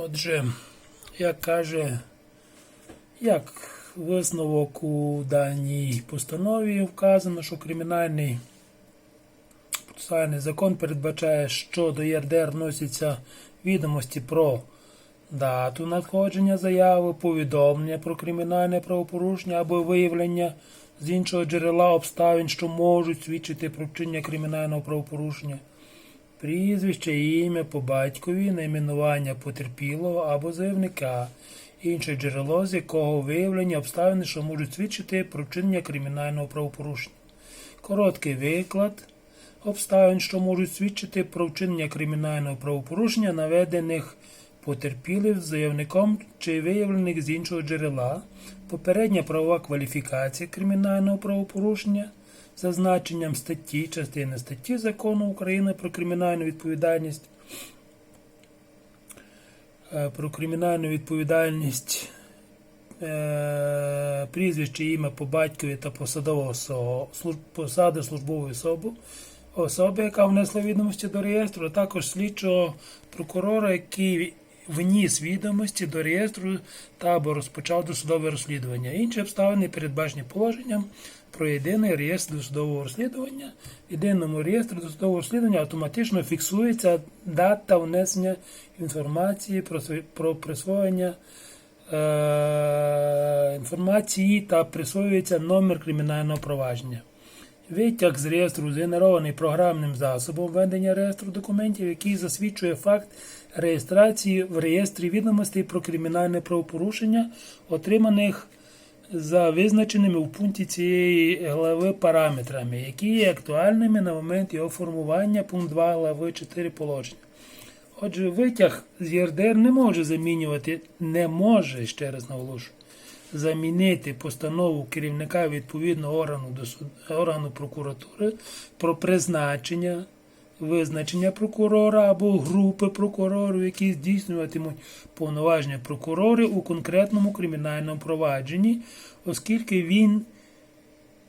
Отже, як каже, як висновок у даній постанові вказано, що кримінальний процесуальний закон передбачає, що до ЄРДР вносяться відомості про дату надходження заяви, повідомлення про кримінальне правопорушення або виявлення з іншого джерела обставин, що можуть свідчити про вчинення кримінального правопорушення. Прізвище, ім'я по батькові, найменування потерпілого або заявника, інше джерело, з якого виявлення обставини, що можуть свідчити про вчинення кримінального правопорушення. Короткий виклад обставин, що можуть свідчити про вчинення кримінального правопорушення, наведених потерпілих заявником чи виявлених з іншого джерела, попередня правова кваліфікація кримінального правопорушення, зазначенням статті, частини статті Закону України про кримінальну відповідальність, е, про кримінальну відповідальність е, прізвище, ім'я по батькові та посадового посади службової особи, особи, яка внесла відомості до реєстру, а також слідчого прокурора, який вніс відомості до реєстру та або розпочав досудове розслідування. Інші обставини передбачені положенням про єдиний реєстр досудового розслідування. В єдиному реєстрі досудового розслідування автоматично фіксується дата внесення інформації про, про присвоєння е, інформації та присвоюється номер кримінального провадження. Витяг з реєстру згенерований програмним засобом ведення реєстру документів, який засвідчує факт реєстрації в реєстрі відомостей про кримінальне правопорушення, отриманих за визначеними у пункті цієї глави параметрами, які є актуальними на момент його формування, пункт 2 глави 4 положення. Отже, витяг з ЄРДР не може замінювати, не може, ще раз наголошую, замінити постанову керівника відповідного органу органу прокуратури про призначення, визначення прокурора або групи прокурорів, які здійснюватимуть повноваження прокурорів у конкретному кримінальному провадженні, оскільки він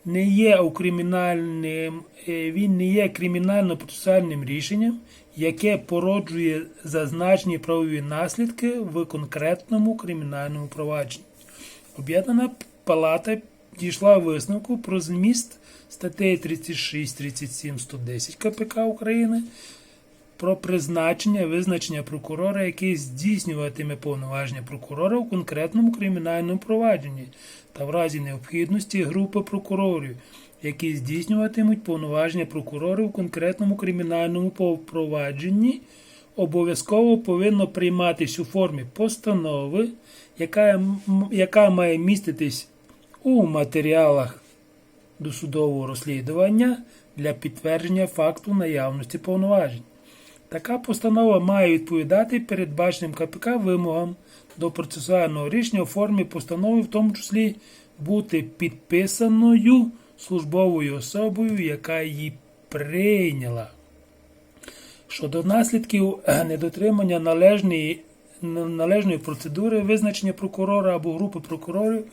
не є у кримінальним, е, він не є кримінально-процесуальним рішенням, яке породжує зазначені правові наслідки в конкретному кримінальному провадженні. Об'єднана палата дійшла висновку про зміст статей 36, 37, 110 КПК України про призначення визначення прокурора, який здійснюватиме повноваження прокурора у конкретному кримінальному провадженні та в разі необхідності групи прокурорів, які здійснюватимуть повноваження прокурора у конкретному кримінальному провадженні, обов'язково повинно прийматись у формі постанови, яка, яка має міститись у матеріалах досудового розслідування для підтвердження факту наявності повноважень. Така постанова має відповідати передбаченим КПК вимогам до процесуального рішення у формі постанови, в тому числі бути підписаною службовою особою, яка її прийняла. Щодо наслідків е, недотримання належної, належної процедури визначення прокурора або групи прокурорів,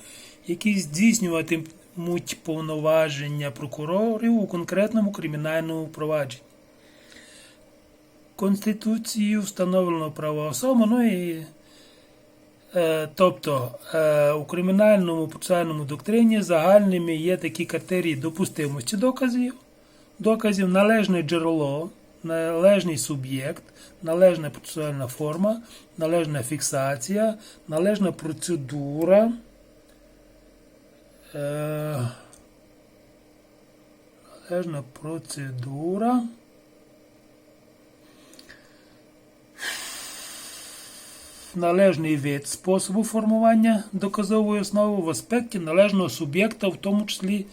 які здійснюватимуть повноваження прокурорів у конкретному кримінальному провадженні. Конституцією встановлено право особи, ну і Е, Тобто е, у кримінальному процесуальному доктрині загальними є такі критерії допустимості доказів, доказів, належне джерело, належний суб'єкт, належна процесуальна форма, належна фіксація, належна процедура. е, Належна процедура. належний вид способу формування доказової основи в аспекті належного суб'єкта, в тому числі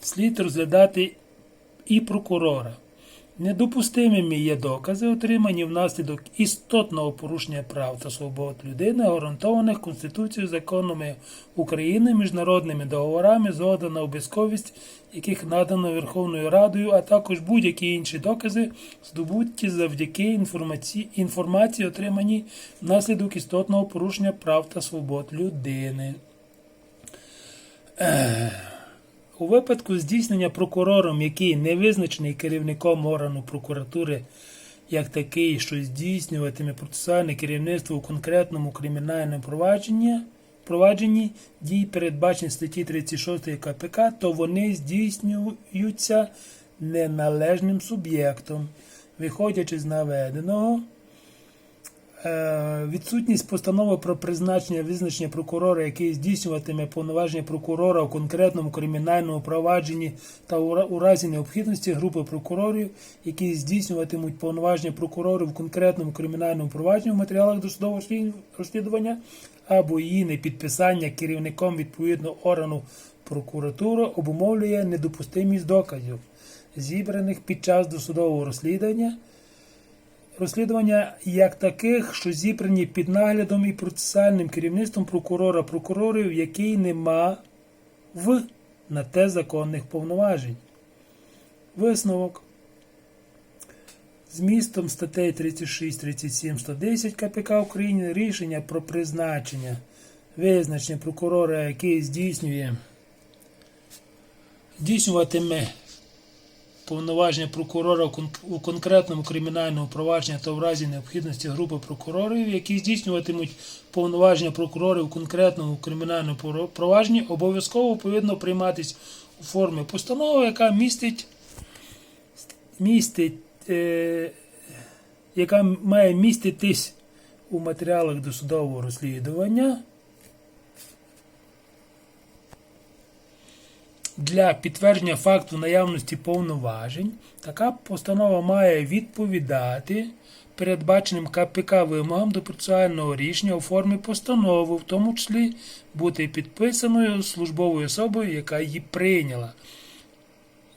слід розглядати і прокурора. Недопустимими є докази, отримані внаслідок істотного порушення прав та свобод людини, гарантованих Конституцією, законами України, міжнародними договорами, згода на обов'язковість, яких надано Верховною Радою, а також будь-які інші докази, здобуті завдяки інформації, інформації, отриманій внаслідок істотного порушення прав та свобод людини. У випадку здійснення прокурором, який не визначений керівником органу прокуратури як такий, що здійснюватиме процесуальне керівництво у конкретному кримінальному провадженні, провадженні дій, передбачені статті 36 КПК, то вони здійснюються неналежним суб'єктом. Виходячи з наведеного, Відсутність постанови про призначення визначення прокурора, який здійснюватиме повноваження прокурора у конкретному кримінальному провадженні та у разі необхідності групи прокурорів, які здійснюватимуть повноваження прокурорів у конкретному кримінальному провадженні в матеріалах досудового розслідування або її непідписання керівником відповідного органу прокуратури обумовлює недопустимість доказів, зібраних під час досудового розслідування розслідування як таких, що зібрані під наглядом і процесуальним керівництвом прокурора прокурорів, який не мав на те законних повноважень. Висновок. Змістом статей 36, 37, 110 КПК України рішення про призначення визначення прокурора, який здійснює здійснюватиме повноваження прокурора у конкретному кримінальному провадженні та в разі необхідності групи прокурорів, які здійснюватимуть повноваження прокурорів у конкретному кримінальному провадженні, обов'язково повинно прийматись у формі постанови, яка містить, містить е, яка має міститись у матеріалах досудового розслідування. Для підтвердження факту наявності повноважень така постанова має відповідати передбаченим КПК вимогам до процесуального рішення у формі постанови, в тому числі бути підписаною службовою особою, яка її прийняла.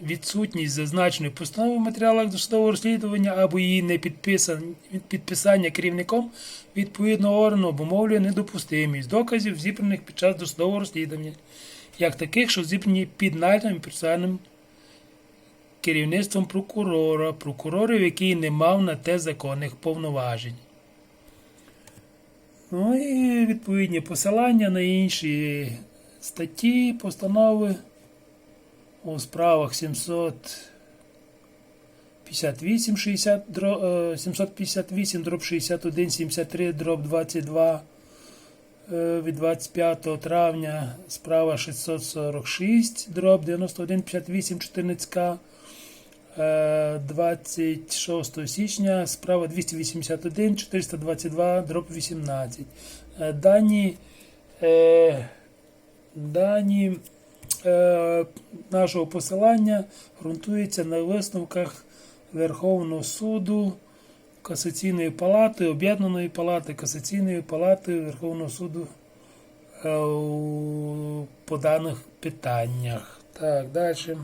Відсутність зазначеної постанови в матеріалах досудового розслідування або її непідписання підписання керівником відповідного органу обумовлює недопустимість доказів, зібраних під час досудового розслідування як таких, що зібрані під і процесуальним керівництвом прокурора, прокурорів, який не мав на те законних повноважень. Ну і відповідні посилання на інші статті, постанови у справах 758, 60, е, 758 дроб 61, 73 дроб 22 е, від 25 травня справа 646, дроб 91, 58, 14К. Е, 26 січня справа 281, 422, дроб 18. Е, Дані, е, дані е, нашого посилання ґрунтуються на висновках Верховного суду, Касаційної палати, Об'єднаної палати, Касаційної палати Верховного суду е, по даних питаннях. Так, далі.